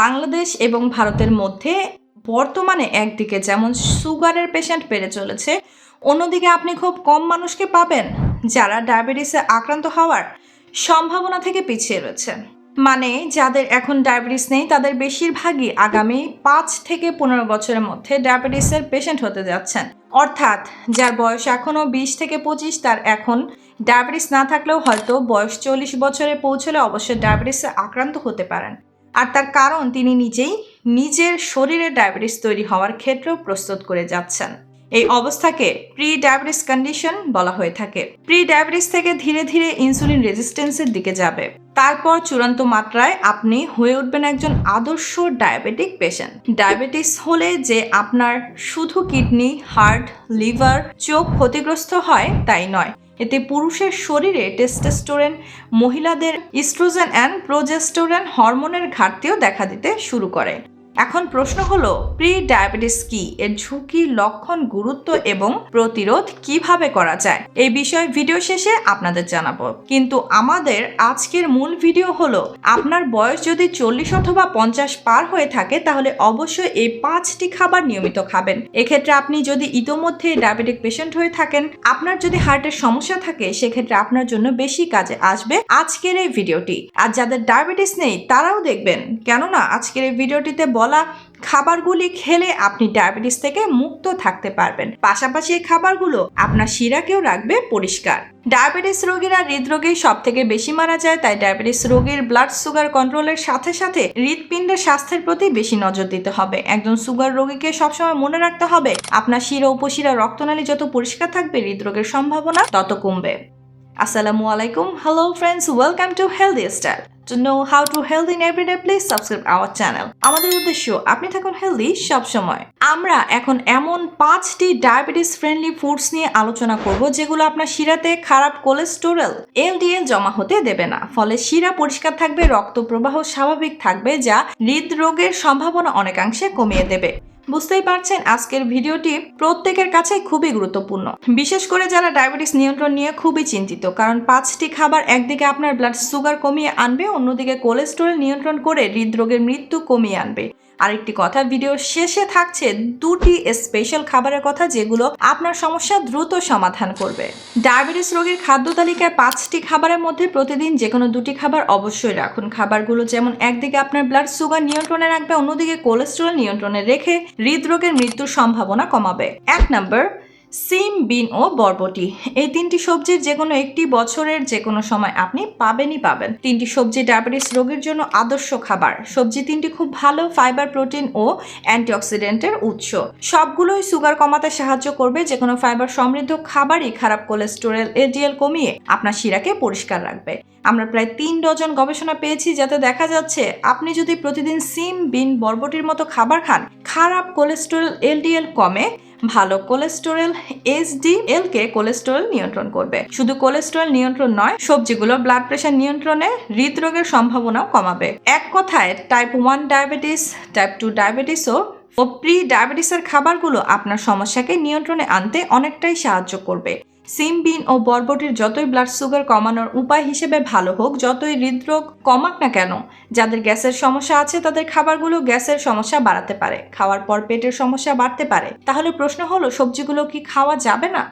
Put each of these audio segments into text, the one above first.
বাংলাদেশ এবং ভারতের মধ্যে বর্তমানে একদিকে যেমন সুগারের পেশেন্ট বেড়ে চলেছে, অন্যদিকে আপনি খুব কম মানুষকে পাবেন যারা ডায়াবেটিসে আক্রান্ত হওয়ার সম্ভাবনা থেকে পিছিয়ে রয়েছে। মানে যাদের এখন ডায়াবেটিস নেই, তাদের বেশিরভাগই আগামী পাঁচ থেকে পনেরো বছরের মধ্যে ডায়াবেটিসের পেশেন্ট হতে যাচ্ছেন। অর্থাৎ যার বয়স এখনও বিশ থেকে পঁচিশ, তার এখন ডায়াবেটিস না থাকলেও হয়তো বয়স চল্লিশ বছরে পৌঁছলে অবশ্যই ডায়াবেটিসে আক্রান্ত হতে পারেন। আর তার কারণ তিনি নিজেই নিজের শরীরে ডায়াবেটিস তৈরি হওয়ার ক্ষেত্রেও প্রস্তুত করে যাচ্ছেন। এই অবস্থাকে প্রি ডায়াবেটিস কন্ডিশন বলা হয়ে থাকে। প্রি ডায়াবেটিস থেকে ধীরে ধীরে ইনসুলিন রেজিস্ট্যান্সের দিকে যাবে। তারপর চূড়ান্ত মাত্রায় আপনি হয়ে উঠবেন একজন আদর্শ ডায়াবেটিক পেশেন্ট। ডায়াবেটিস হলে যে আপনার শুধু কিডনি, হার্ট, লিভার, চোখ ক্ষতিগ্রস্ত হয়, তাই নয়। এতে পুরুষের শরীরে টেস্টোস্টেরন মহিলাদের ইস্ট্রোজেন অ্যান্ড প্রোজেস্টোরেন হরমোনের ঘাটতিও দেখা দিতে শুরু করে। এখন প্রশ্ন হলো প্রি ডায়াবেটিস কি? এর ঝুঁকি, লক্ষণ, গুরুত্ব এবং প্রতিরোধ কীভাবে করা যায়? এই বিষয়ে ভিডিও শেষে আপনাদের জানাব। কিন্তু আমাদের আজকের মূল ভিডিও হলো, আপনার বয়স যদি চল্লিশ অথবা পঞ্চাশ পার হয়ে থাকে, তাহলে অবশ্যই এই পাঁচটি খাবার নিয়মিত খাবেন। এক্ষেত্রে আপনি যদি ইতোমধ্যে ডায়াবেটিক পেশেন্ট হয়ে থাকেন, আপনার যদি হার্টের সমস্যা থাকে, সেক্ষেত্রে আপনার জন্য বেশি কাজে আসবে আজকের এই ভিডিওটি আর যাদের ডায়াবেটিস নেই, তারাও দেখবেন। কেননা, আজকের এই ভিডিওটিতে খাবারগুলি খেলে আপনি ডায়াবেটিস থেকে মুক্ত থাকতে পারবেন। পাশাপাশি এই খাবারগুলো আপনার শিরাকেও রাখবে পরিষ্কার। ডায়াবেটিস রোগীরা হৃদরোগেই সব থেকে বেশি মারা যায়, তাই ডায়াবেটিস রোগীর ব্লাড সুগার কন্ট্রোলের সাথে সাথে হৃদপিণ্ডের স্বাস্থ্যের প্রতি বেশি নজর দিতে হবে। একজন সুগার রোগীকে সবসময় মনে রাখতে হবে, আপনার শিরা, উপশিরা, রক্তনালী যত পরিষ্কার থাকবে, হৃদরোগের সম্ভাবনা তত কমবে। আসসালামু আলাইকুম hello friends welcome to healthy style To know how to healthy in everyday, please subscribe our channel. আমাদের উদ্দেশ্য আপনি থাকুন হেলদি সব সময় আমরা এখন এমন পাঁচটি ডায়াবেটিস ফ্রেন্ডলি ফুডস নিয়ে আলোচনা করব যেগুলো আপনার শিরাতে খারাপ কোলেস্টেরল এলডিএল জমা হতে দেবে না। ফলে শিরা পরিষ্কার থাকবে রক্ত প্রবাহ স্বাভাবিক থাকবে যা হৃদরোগের সম্ভাবনা অনেকাংশে কমিয়ে দেবে। বুঝতেই পারছেন, আজকের ভিডিওটি প্রত্যেকের কাছে খুবই গুরুত্বপূর্ণ। বিশেষ করে যারা ডায়াবেটিস নিয়ন্ত্রণ নিয়ে খুবই চিন্তিত, কারণ পাঁচটি খাবার একদিকে আপনার ব্লাড সুগার কমিয়ে আনবে, অন্যদিকে কোলেস্টেরল নিয়ন্ত্রণ করে হৃদরোগের মৃত্যু কমিয়ে আনবে। আরেকটি কথা ভিডিও শেষে থাকছে দুটি স্পেশাল খাবারের কথা যেগুলো আপনার সমস্যা দ্রুত সমাধান করবে। ডায়াবেটিস রোগীর খাদ্য তালিকায় পাঁচটি খাবারের মধ্যে প্রতিদিন যে কোনো দুটি খাবার অবশ্যই রাখুন। খাবারগুলো যেমন একদিকে আপনার ব্লাড সুগার নিয়ন্ত্রণে রাখবে, অন্যদিকে কোলেস্ট্রল নিয়ন্ত্রণে রেখে হৃদরোগের মৃত্যুর সম্ভাবনা কমাবে। এক নম্বর সিম, বিন ও বরবটি। এই তিনটি সবজির যে কোনো একটি বছরের যে কোনো সময় আপনি পাবেনই পাবেন। তিনটি সবজি ডায়াবেটিস রোগীর জন্য আদর্শ খাবার। সবজি তিনটি খুব ভালো ফাইবার, প্রোটিন ও অ্যান্টিঅক্সিডেন্টের উৎস। সবগুলোই সুগার কমাতে সাহায্য করবে যে কোনো ফাইবার সমৃদ্ধ খাবারই খারাপ কোলেস্টেরল, এলডিএল কমিয়ে আপনার শিরাকে পরিষ্কার রাখবে। আমরা প্রায় তিন ডজন গবেষণা পেয়েছি যাতে দেখা যাচ্ছে আপনি যদি প্রতিদিন সিম, বিন, বরবটির মতো খাবার খান, খারাপ কোলেস্টেরল এলডিএল কমে, ভালো কোলেস্টেরল এইচডিএল কে কোলেস্টেরল নিয়ন্ত্রণ করবে। শুধু কোলেস্টেরল নিয়ন্ত্রণ নয়, সবজিগুলো ব্লাড প্রেশার নিয়ন্ত্রণে হৃদরোগের সম্ভাবনাও কমাবে। এক কথায় type one diabetes type two ডায়াবেটিসও ও প্রি ডায়াবেটিসের খাবারগুলো আপনার সমস্যাকে নিয়ন্ত্রণে আনতে অনেকটাই সাহায্য করবে। সিম বিন ও বরবটির যতই ব্লাড সুগার কমানোর উপায় হিসেবে ভালো হোক, যতই হৃদরোগ কমাক না কেন, যাদের গ্যাসের সমস্যা আছে তাদের খাবারগুলো গ্যাসের সমস্যা বাড়াতে পারে। খাওয়ার পর পেটের সমস্যা বাড়তে পারে। তাহলে প্রশ্ন হলো, সবজিগুলো কি খাওয়া যাবে না?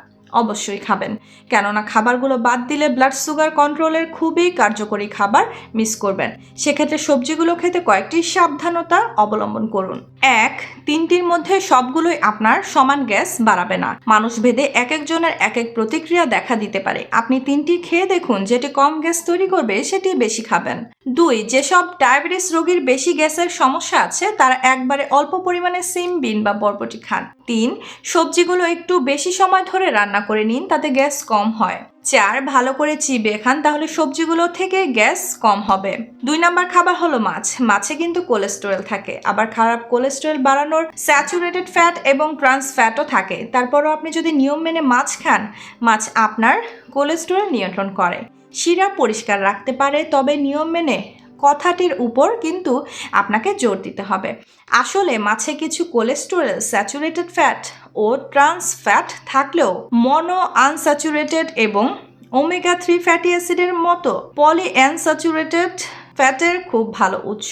অবশ্যই খাবেন। কেননা খাবারগুলো বাদ দিলে ব্লাড সুগার কন্ট্রোলের খুবই কার্যকরী খাবার মিস করবেন। সেক্ষেত্রে সবজিগুলো খেতে কয়েকটি সাবধানতা অবলম্বন করুন। এক, তিনটির মধ্যে সবগুলোই আপনার সমান গ্যাস বাড়াবে না। মানুষ ভেদে এক একজনের এক এক প্রতিক্রিয়া দেখা দিতে পারে। আপনি তিনটি খেয়ে দেখুন যেটি কম গ্যাস তৈরি করবে সেটি বেশি খাবেন। দুই, যেসব ডায়াবেটিস রোগীর বেশি গ্যাসের সমস্যা আছে, তারা একবারে অল্প পরিমাণে সিম, বিন বা বরবটি খান। তিন, সবজিগুলো একটু বেশি সময় ধরে রান্না করে নিন, তাতে গ্যাস কম হয়। চার, ভালো করে চিবিয়ে খান, তাহলে সবজিগুলো থেকে গ্যাস কম হবে। দুই নাম্বার খাবার হলো মাছ। মাছে কিন্তু কোলেস্টেরল থাকে। আবার খারাপ কোলেস্টেরল বাড়ানোর স্যাচুরেটেড ফ্যাট এবং ট্রান্স ফ্যাটও থাকে। তারপরও আপনি যদি নিয়ম মেনে মাছ খান, মাছ আপনার কোলেস্টেরল নিয়ন্ত্রণ করে। শিরা পরিষ্কার রাখতে পারে, তবে নিয়ম মেনে কথাটির উপর কিন্তু আপনাকে জোর দিতে হবে। আসলে মাছে কিছু কোলেস্টেরল স্যাচুরেটেড ফ্যাট ও ট্রান্স ফ্যাট থাকলেও মনো আনস্যাচুরেটেড এবং ওমেগা থ্রি ফ্যাটি অ্যাসিডের মতো পলি অ্যানস্যাচুরেটেড ফ্যাটের খুব ভালো উৎস।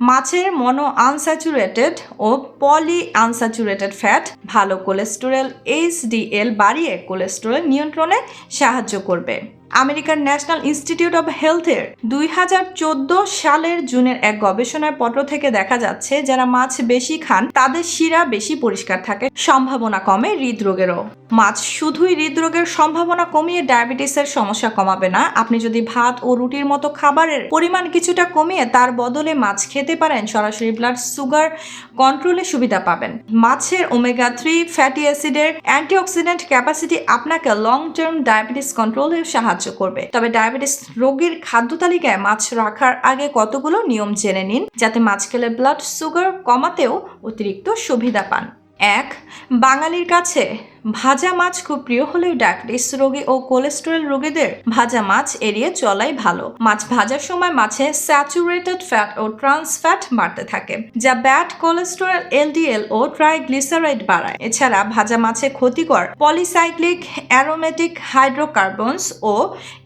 মাছের মনো আনস্যাচুরেটেড ও পলি আনস্যাচুরেটেড ফ্যাট ভালো কোলেস্টেরল, এইচডিএল বাড়িয়ে কোলেস্টেরল নিয়ন্ত্রণে সাহায্য করবে। আমেরিকার ন্যাশনাল ইনস্টিটিউট অব হেলথের দুই হাজার চোদ্দ সালের জুনের এক গবেষণার পত্র থেকে দেখা যাচ্ছে, যারা মাছ বেশি খান, তাদের শিরা বেশি পরিষ্কার থাকে, সম্ভাবনা কমে হৃদরোগেরও। মাছ শুধুই হৃদরোগের সম্ভাবনা কমিয়ে ডায়াবেটিসের সমস্যা কমাবে না, আপনি যদি ভাত ও রুটির মতো খাবারের পরিমাণ কিছুটা কমিয়ে তার বদলে মাছ খেতে পারেন, সরাসরি ব্লাড সুগার কন্ট্রোলে সুবিধা পাবেন। মাছের ওমেগা থ্রি ফ্যাটি অ্যাসিডের অ্যান্টিঅক্সিডেন্ট ক্যাপাসিটি আপনাকে লং টার্ম ডায়াবেটিস কন্ট্রোলে সাহায্য করবে। তবে ডায়াবেটিস রোগীর খাদ্য তালিকায় মাছ রাখার আগে কতগুলো নিয়ম জেনে নিন, যাতে মাছ খেলে ব্লাড সুগার কমাতেও অতিরিক্ত সুবিধা পান। এক, বাঙালির কাছে ভাজা মাছ খুব প্রিয় হলেও ডায়াবেটিস রোগী ও কোলেস্টেরল রোগীদের ভাজা মাছ এড়িয়ে চলাই ভালো। মাছ ভাজার সময় মাছে স্যাচুরেটেড ফ্যাট ও ট্রান্স ফ্যাট বাড়তে থাকে, যা ব্যাড কোলেস্টেরল এলডিএল ও ট্রাইগ্লিসারাইড বাড়ায়। এছাড়া ভাজা মাছে ক্ষতিকর পলিসাইক্লিক অ্যারোমেটিক হাইড্রোকার্বনস ও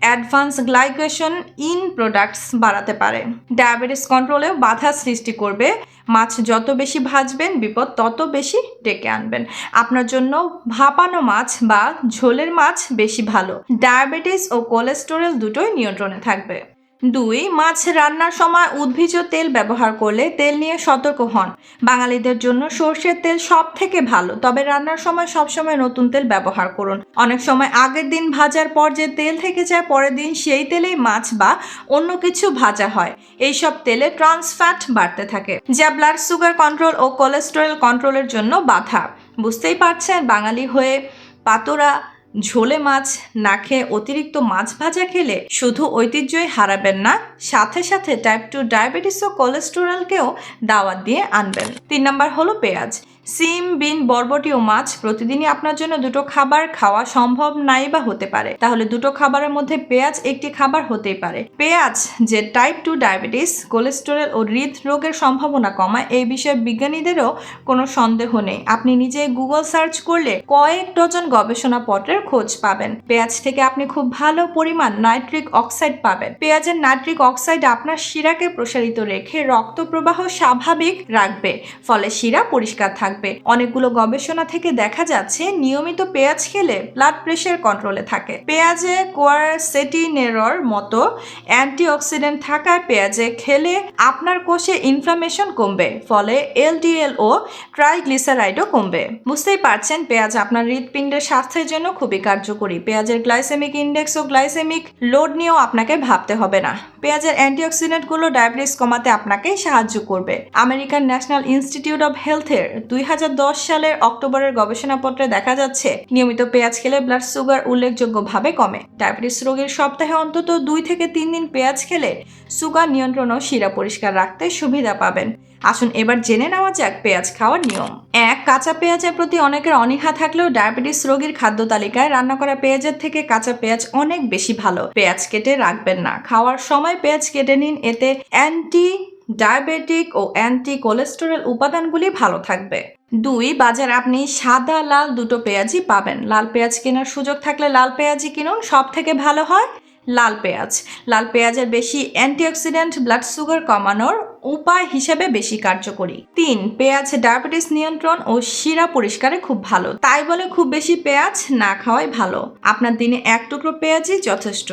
অ্যাডভান্স গ্লাইকেশন ইন প্রোডাক্টস বাড়াতে পারে। ডায়াবেটিস কন্ট্রোলেও বাধা সৃষ্টি করবে মাছ যত বেশি ভাজবেন, বিপদ তত বেশি ডেকে আনবেন। আপনার জন্য ভাপানো মাছ বা ঝোলের মাছ বেশি ভালো। ডায়াবেটিস ও কোলেস্টেরল দুটোই নিয়ন্ত্রণে থাকবে। দুই, মাছ রান্নার সময় উদ্ভিজ তেল ব্যবহার করলে তেল নিয়ে সতর্ক হন। বাঙালিদের জন্য সর্ষের তেল সব থেকে ভালো, তবে রান্নার সময় সবসময় নতুন তেল ব্যবহার করুন। অনেক সময় আগের দিন ভাজার পর যে তেল থেকে যায়, পরের দিন সেই তেলেই মাছ বা অন্য কিছু ভাজা হয়। এইসব তেলে ট্রান্সফ্যাট বাড়তে থাকে, যা ব্লাড সুগার কন্ট্রোল ও কোলেস্টেরল কন্ট্রোলের জন্য বাধা। বুঝতেই পারছেন বাঙালি হয়ে পাতোরা ঝোলে মাছ না খেয়ে অতিরিক্ত মাছ ভাজা খেলে শুধু ঐতিহ্যই হারাবেন না, সাথে সাথে টাইপ টু ডায়াবেটিস ও কোলেস্টেরলকেও দাওয়াত দিয়ে আনবেন। তিন নম্বর হলো পেঁয়াজ। সিম, বিন বরবটি ও মাছ প্রতিদিনই আপনার জন্য দুটো খাবার খাওয়া সম্ভব নাই বা হতে পারে। তাহলে দুটো খাবারের মধ্যে পেঁয়াজ একটি খাবার হতেই পারে। পেঁয়াজ, যে টাইপ টু ডায়াবেটিস কোলেস্টেরল ও হৃদরোগের সম্ভাবনা কমায়, এই বিষয়ে বিজ্ঞানীদেরও কোনো সন্দেহ নেই। আপনি নিজে গুগল সার্চ করলে কয়েক ডজন গবেষণাপত্রের খোঁজ পাবেন। পেঁয়াজ থেকে আপনি খুব ভালো পরিমাণ নাইট্রিক অক্সাইড পাবেন। পেঁয়াজের নাইট্রিক অক্সাইড আপনার শিরাকে প্রসারিত রেখে রক্ত প্রবাহ স্বাভাবিক রাখবে, ফলে শিরা পরিষ্কার থাকবে। অনেকগুলো গবেষণা থেকে দেখা যাচ্ছে, নিয়মিত পেঁয়াজ খেলে ব্লাড প্রেশার কন্ট্রোলে থাকে। পেঁয়াজে কোয়ারসেটিনেরর মতো অ্যান্টিঅক্সিডেন্ট থাকায় পেঁয়াজে খেলে আপনার কোষে ইনফ্লামেশন কমবে, ফলে এলডিএল ও ট্রাইগ্লিসারাইডও কমবে। বুঝতেই পারছেন, পেঁয়াজ আপনার হৃৎপিণ্ডের স্বাস্থ্যের জন্য খুবই কার্যকরী। পেঁয়াজের গ্লাইসেমিক ইন্ডেক্স ও গ্লাইসেমিক লোড নিয়েও আপনাকে ভাবতে হবে না। পেঁয়াজের অ্যান্টিঅক্সিডেন্টগুলো ডায়াবেটিস কমাতে আপনাকে সাহায্য করবে। আমেরিকান ন্যাশনাল ইনস্টিটিউট অব হেলথের দুই সালের অক্টোবরের গবেষণাপত্রে দেখা যাচ্ছে, নিয়মিত পেঁয়াজ খেলে ব্লাড সুগার উল্লেখযোগ্যভাবে কমে। ডায়াবেটিস রোগীর সপ্তাহে অন্তত দুই থেকে তিন দিন পেঁয়াজ খেলে সুগার নিয়ন্ত্রণ ও শিরা পরিষ্কার রাখতে সুবিধা পাবেন। আসুন এবার জেনে নেওয়া যাক পেঁয়াজ খাওয়ার নিয়ম। এক, কাঁচা পেঁয়াজের প্রতি অনেকের অনীহা থাকলেও ডায়াবেটিস রোগীর খাদ্য তালিকায় রান্না করা পেঁয়াজের থেকে কাঁচা পেঁয়াজ অনেক বেশি ভালো। পেঁয়াজ কেটে রাখবেন না। খাওয়ার সময় পেঁয়াজ কেটে নিন, এতে অ্যান্টি ডায়াবেটিক ও অ্যান্টি কোলেস্টেরল উপাদানগুলি ভালো থাকবে। দুই, বাজারে আপনি সাদা লাল দুটো পেঁয়াজই পাবেন। লাল পেঁয়াজ কেনার সুযোগ থাকলে লাল পেঁয়াজই কিনুন সব থেকে ভালো হয় লাল পেঁয়াজ। লাল পেঁয়াজের বেশি অ্যান্টিঅক্সিডেন্ট ব্লাড সুগার কমানোর উপায় হিসেবে বেশি কার্যকরী। তিন, পেঁয়াজ ডায়াবেটিস নিয়ন্ত্রণ ও শিরা পরিষ্কারে খুব ভালো। তাই বলে খুব বেশি পেঁয়াজ না খাওয়াই ভালো। আপনার দিনে এক টুকরো পেঁয়াজই যথেষ্ট।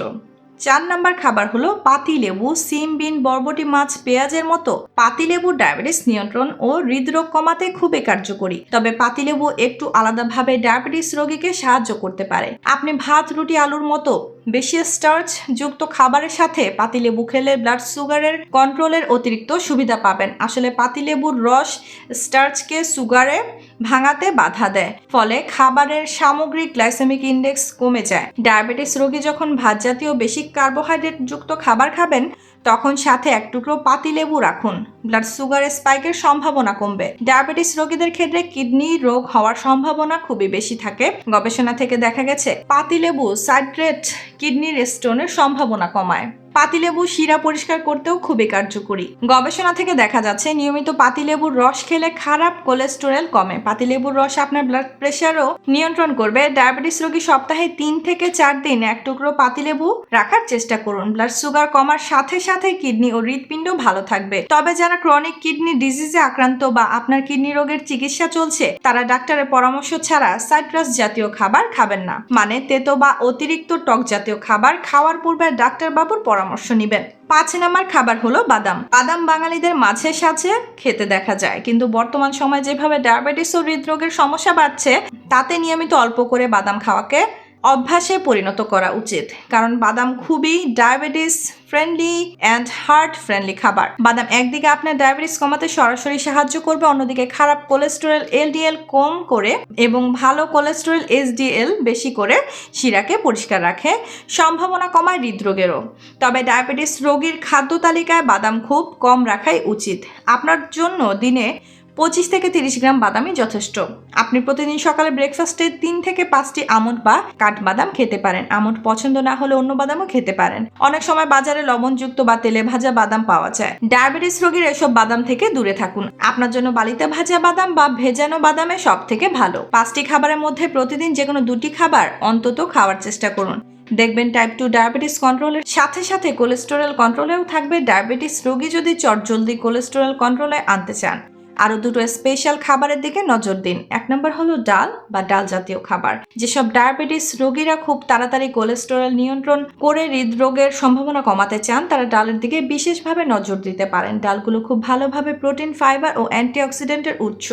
চার নাম্বার খাবার হলো পাতিলেবু সিম, বিন, বরবটি, মাছ, পেঁয়াজের মতো। পাতিলেবু ডায়াবেটিস নিয়ন্ত্রণ ও হৃদরোগ কমাতে খুবই কার্যকরী। তবে পাতিলেবু একটু আলাদাভাবে ডায়াবেটিস রোগীকে সাহায্য করতে পারে। আপনি ভাত, রুটি, আলুর মতো বেশি স্টার্চ যুক্ত খাবারের সাথে পাতিলেবু খেলে ব্লাড সুগারের কন্ট্রোলের অতিরিক্ত সুবিধা পাবেন। আসলে পাতিলেবুর রস স্টার্চকে সুগারে ভাঙাতে বাধা দেয়। ফলে খাবারের সামগ্রিক গ্লাইসেমিক ইন্ডেক্স কমে যায়। ডায়াবেটিস রোগী যখন ভাত জাতীয় বেশি কার্বোহাইড্রেট যুক্ত খাবার খাবেন, তখন সাথে এক টুকরো পাতিলেবু রাখুন। ব্লাড সুগার স্পাইকের সম্ভাবনা কমবে। ডায়াবেটিস রোগীদের ক্ষেত্রে কিডনি রোগ হওয়ার সম্ভাবনা খুবই বেশি থাকে। গবেষণা থেকে দেখা গেছে পাতিলেবু সাইট্রেট, কিডনির স্টোনের সম্ভাবনা কমায়। পাতিলেবু শিরা পরিষ্কার করতেও খুবই কার্যকরী। গবেষণা থেকে দেখা যাচ্ছে, নিয়মিত পাতিলেবুর রস খেলে খারাপ কোলেস্টেরল কমে। পাতিলেবুর রস আপনার ব্লাড প্রেশারও নিয়ন্ত্রণ করবে। ডায়াবেটিস রোগী সপ্তাহে তিন থেকে চার দিন এক টুকরো পাতিলেবু রাখার চেষ্টা করুন। ব্লাড সুগার কমার সাথে সাথে কিডনি ও হৃৎপিণ্ড ভালো থাকবে। তবে যারা ক্রনিক কিডনি ডিজিজে আক্রান্ত বা আপনার কিডনি রোগের চিকিৎসা চলছে, তারা ডাক্তারের পরামর্শ ছাড়া সাইট্রাস জাতীয় খাবার খাবেন না। মানে তেতো বা অতিরিক্ত টক জাতীয় খাবার খাওয়ার পূর্বে ডাক্তার বাবুর পরামর্শ নেবেন। পাঁচ নাম্বার খাবার হলো বাদাম। বাদাম বাঙালিদের মাঝে সাঝে খেতে দেখা যায়, কিন্তু বর্তমান সময়ে যেভাবে ডায়াবেটিস ও হৃদরোগের সমস্যা বাড়ছে, তাতে নিয়মিত অল্প করে বাদাম খাওয়াকে অভ্যাসে পরিণত করা উচিত, কারণ বাদাম খুবই diabetes friendly and heart friendly খাবার। বাদাম একদিকে আপনার ডায়াবেটিস কমাতে সরাসরি সাহায্য করবে, অন্যদিকে খারাপ কোলেস্টেরল এলডিএল কম করে এবং ভালো কোলেস্টেরল এসডিএল বেশি করে শিরাকে পরিষ্কার রাখে, সম্ভাবনা কমায় হৃদরোগেরও। তবে ডায়াবেটিস রোগীর খাদ্য তালিকায় বাদাম খুব কম রাখাই উচিত। আপনার জন্য দিনে পঁচিশ থেকে তিরিশ গ্রাম বাদামই যথেষ্ট। আপনি প্রতিদিন সকালে ব্রেকফাস্টে তিন থেকে পাঁচটি আমন্ড বা কাঠবাদাম খেতে পারেন। আমন্ড পছন্দ না হলে অন্য বাদামও খেতে পারেন। অনেক সময় বাজারে লবণযুক্ত বা তেলে ভাজা বাদাম পাওয়া যায়। ডায়াবেটিস রোগীর এসব বাদাম থেকে দূরে থাকুন। আপনার জন্য বালিতে ভাজা বাদাম বা ভেজানো বাদামে সব থেকে ভালো। পাঁচটি খাবারের মধ্যে প্রতিদিন যে কোনো দুটি খাবার অন্তত খাওয়ার চেষ্টা করুন। দেখবেন টাইপ টু ডায়াবেটিস কন্ট্রোলের সাথে সাথে কোলেস্টেরল কন্ট্রোলেও থাকবে। ডায়াবেটিস রোগী যদি চটজলদি কোলেস্টেরল কন্ট্রোলে আনতে চান আরও দুটো স্পেশাল খাবারের দিকে নজর দিন। এক নম্বর হলো ডাল বা ডাল জাতীয় খাবার। যেসব ডায়াবেটিস রোগীরা খুব তাড়াতাড়ি কোলেস্টেরল নিয়ন্ত্রণ করে হৃদরোগের সম্ভাবনা কমাতে চান, তারা ডালের দিকে বিশেষভাবে নজর দিতে পারেন। ডালগুলো খুব ভালোভাবে প্রোটিন, ফাইবার ও অ্যান্টিঅক্সিডেন্টের উৎস,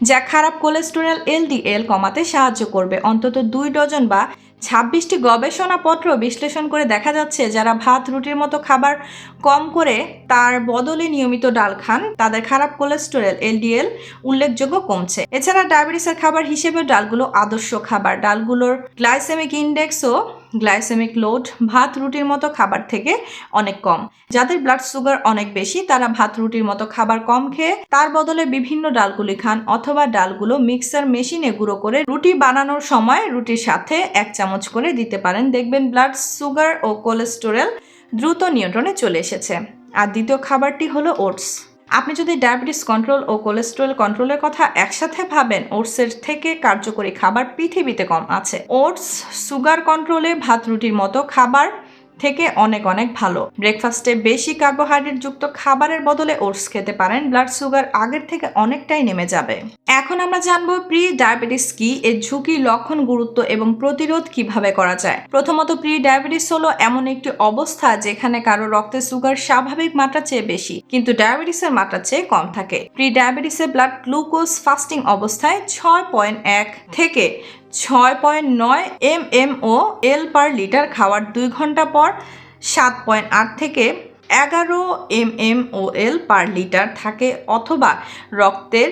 যা খারাপ কোলেস্টেরল, এলডিএল কমাতে সাহায্য করবে। অন্তত দুই ডজন বা ছাব্বিশটি গবেষণাপত্র বিশ্লেষণ করে দেখা যাচ্ছে যারা ভাত, রুটির মতো খাবার কম করে তার বদলে নিয়মিত ডাল খান, তাদের খারাপ কোলেস্টেরল, এলডিএল উল্লেখযোগ্য কমছে। এছাড়া ডায়াবেটিসের খাবার হিসেবে ডালগুলো আদর্শ খাবার। ডালগুলোর গ্লাইসেমিক ইন্ডেক্সও গ্লাইসেমিক লোড ভাত রুটির মতো খাবার থেকে অনেক কম। যাদের ব্লাড সুগার অনেক বেশি, তারা ভাত রুটির মতো খাবার কম খেয়ে তার বদলে বিভিন্ন ডালগুলি খান অথবা ডালগুলো মিক্সার মেশিনে গুঁড়ো করে রুটি বানানোর সময় রুটির সাথে এক চামচ করে দিতে পারেন। দেখবেন ব্লাড সুগার ও কোলেস্টেরল দ্রুত নিয়ন্ত্রণে চলে এসেছে। আর দ্বিতীয় খাবারটি হলো ওটস আপনি যদি ডায়াবেটিস কন্ট্রোল ও কোলেস্ট্রল কন্ট্রোলের কথা একসাথে ভাবেন, ওটসের থেকে কার্যকরী খাবার পৃথিবীতে কম আছে। ওটস, সুগার কন্ট্রোলে ভাত রুটির মতো খাবার থেকে অনেক অনেক ভালো। ব্রেকফাস্টে বেশি কার্বোহাইড্রেট যুক্ত খাবারের বদলে ওটস খেতে পারেন, ব্লাড সুগার আগের থেকে অনেকটাই নেমে যাবে। এখন আমরা জানব প্রি ডায়াবেটিস কি, এর ঝুঁকি, লক্ষণ, গুরুত্ব এবং প্রতিরোধ কীভাবে করা যায়। প্রথমত প্রি ডায়াবেটিস হলো এমন একটি অবস্থা যেখানে কারও রক্তে সুগার স্বাভাবিক মাত্রার চেয়ে বেশি, কিন্তু ডায়াবেটিসের মাত্রার চেয়ে কম থাকে। প্রি ডায়াবেটিসে ব্লাড গ্লুকোজ ফাস্টিং অবস্থায় ছয় পয়েন্ট এক থেকে ছয় পয়েন্ট নয় m m o l per litre খাওয়ার দুই ঘণ্টা পর সাত পয়েন্ট আট থেকে এগারো m m o l per litre থাকে অথবা রক্তের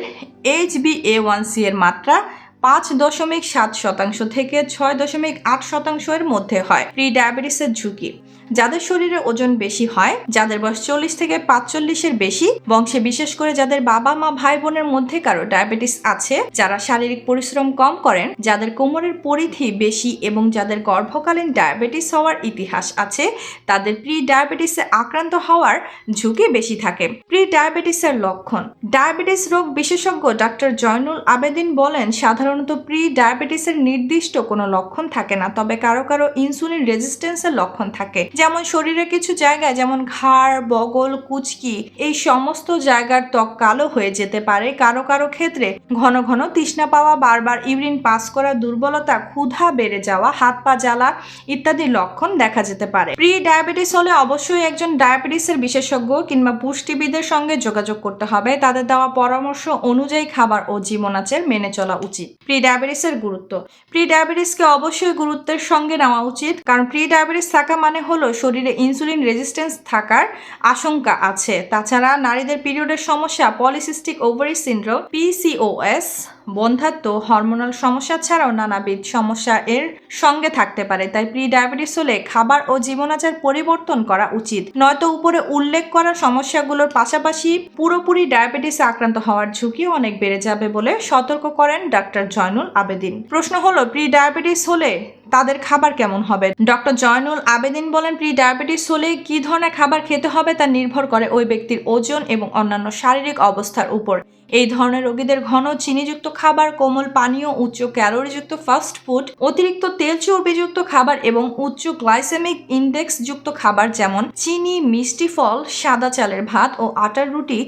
H B A one C এর মাত্রা পাঁচ দশমিক সাত শতাংশ থেকে ছয় দশমিক আট শতাংশের মধ্যে হয়। প্রি ডায়াবেটিসের ঝুঁকি। যাদের শরীরে ওজন বেশি হয়, যাদের বয়স চল্লিশ থেকে পাঁচচল্লিশের বেশি, বংশে বিশেষ করে যাদের বাবা মা ভাই বোনের মধ্যে কারও ডায়াবেটিস আছে, যারা শারীরিক পরিশ্রম কম করেন, যাদের কোমরের পরিধি বেশি এবং যাদের গর্ভকালীন ডায়াবেটিস হওয়ার ইতিহাস আছে, তাদের প্রি ডায়াবেটিসে আক্রান্ত হওয়ার ঝুঁকি বেশি থাকে। প্রি ডায়াবেটিসের লক্ষণ, ডায়াবেটিস রোগ বিশেষজ্ঞ ডাক্তার জয়নুল আবেদিন বলেন, সাধারণত প্রি ডায়াবেটিসের নির্দিষ্ট কোনো লক্ষণ থাকে না, তবে কারও কারও ইনসুলিন রেজিস্ট্যান্সের লক্ষণ থাকে। যেমন শরীরের কিছু জায়গায়, যেমন ঘাড়, বগল, কুচকি, এই সমস্ত জায়গার ত্বক কালো হয়ে যেতে পারে। কারও কারও ক্ষেত্রে ঘন ঘন তৃষ্ণা পাওয়া, বারবার ইউরিন পাস করা, দুর্বলতা, ক্ষুধা বেড়ে যাওয়া, হাত পা জ্বালা ইত্যাদি লক্ষণ দেখা যেতে পারে। প্রি ডায়াবেটিস হলে অবশ্যই একজন ডায়াবেটিসের বিশেষজ্ঞ কিংবা পুষ্টিবিদের সঙ্গে যোগাযোগ করতে হবে। তাদের দেওয়া পরামর্শ অনুযায়ী খাবার ও জীবনাচার মেনে চলা উচিত। প্রি ডায়াবেটিসের গুরুত্ব। প্রি ডায়াবেটিসকে অবশ্যই গুরুত্বের সঙ্গে নেওয়া উচিত। কারণ প্রি ডায়াবেটিস থাকা মানে হলো শরীরে ইনসুলিন রেজিস্ট্যান্স থাকার আশঙ্কা আছে। তাছাড়া নারীদের পিরিয়ডের সমস্যা পলিসিস্টিক ওভারি সিন্ড্রোম পিসিওএস বন্ধাত্ম হরমোনাল সমস্যা ছাড়াও নানাবিধ সমস্যা এর সঙ্গে থাকতে পারে। তাই প্রি ডায়াবেটিস হলে খাবার ও জীবনাচার পরিবর্তন করা উচিত। নয়তো উপরে উল্লেখ করা সমস্যাগুলোর পাশাপাশি পুরোপুরি ডায়াবেটিসে আক্রান্ত হওয়ার ঝুঁকিও অনেক বেড়ে যাবে বলে সতর্ক করেন ডাক্তার জয়নুল আবেদিন। প্রশ্ন হলো প্রি ডায়াবেটিস হলে তাদের খাবার কেমন হবে? ডক্টর জয়নুল আবেদিন বলেন প্রি ডায়াবেটিস হলে কি ধরনের খাবার খেতে হবে তা নির্ভর করে ওই ব্যক্তির ওজন এবং অন্যান্য শারীরিক অবস্থার উপর। এই ধরনের রোগীদের ঘন চিনিযুক্ত খাবার, কোমল পানীয়, উচ্চ ক্যালোরিযুক্ত ফাস্ট ফুড, অতিরিক্ত তেল চর্বিযুক্ত খাবার এবং উচ্চ গ্লাইসেমিক ইন্ডেক্স যুক্ত খাবার যেমন চিনি, মিষ্টি ফল, সাদা চালের ভাত ও আটার রুটি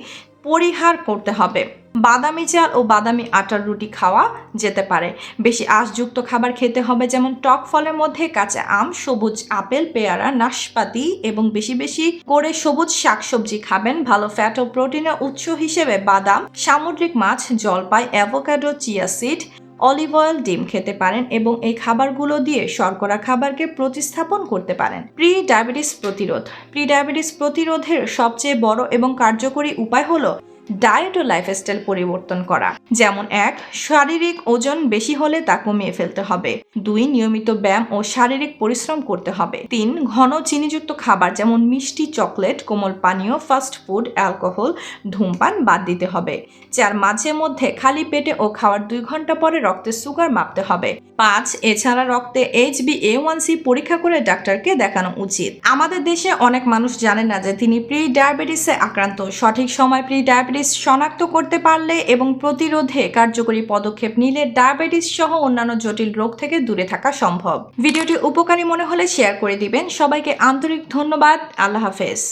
পরিহার করতে হবে। বাদামি চাল ও বাদামি আটার রুটি খাওয়া যেতে পারে। বেশি আঁশযুক্ত খাবার খেতে হবে যেমন টক ফলের মধ্যে কাঁচা আম, সবুজ আপেল, পেয়ারা, নাশপাতি এবং বেশি বেশি করে সবুজ শাকসবজি খাবেন। ভালো ফ্যাট ও প্রোটিনের উৎস হিসেবে বাদাম, সামুদ্রিক মাছ, জলপাই avocado chia seed olive oil, ডিম খেতে পারেন এবং এই খাবারগুলো দিয়ে শর্করা খাবারকে প্রতিস্থাপন করতে পারেন। প্রি ডায়াবেটিস প্রতিরোধ। প্রি ডায়াবেটিস প্রতিরোধের সবচেয়ে বড় এবং কার্যকরী উপায় হলো ডায়েট ও লাইফস্টাইল পরিবর্তন করা। যেমন এক, শারীরিক ওজন বেশি হলে তা কমিয়ে ফেলতে হবে। দুই, নিয়মিত ব্যায়াম ও শারীরিক পরিশ্রম করতে হবে। তিন, ঘন চিনিযুক্ত খাবার যেমন মিষ্টি, চকলেট, কোমল পানীয় ফাস্ট ফুড অ্যালকোহল ধূমপান বাদ দিতে হবে। চার, মাঝে মধ্যে খালি পেটে ও খাওয়ার দুই ঘণ্টা পরে রক্তে সুগার মাপতে হবে। পাঁচ, এছাড়া রক্তে H B A one C পরীক্ষা করে ডাক্তারকে দেখানো উচিত। আমাদের দেশে অনেক মানুষ জানে না যে তিনি প্রি ডায়াবেটিসে আক্রান্ত। সঠিক সময় প্রি ডায়াবেটিস শনাক্ত করতে পারলে এবং প্রতিরোধে কার্যকরী পদক্ষেপ নিলে ডায়াবেটিস সহ অন্যান্য জটিল রোগ থেকে দূরে থাকা সম্ভব। ভিডিওটি উপকারী মনে হলে শেয়ার করে দিবেন। সবাইকে আন্তরিক ধন্যবাদ। আল্লাহ হাফেজ।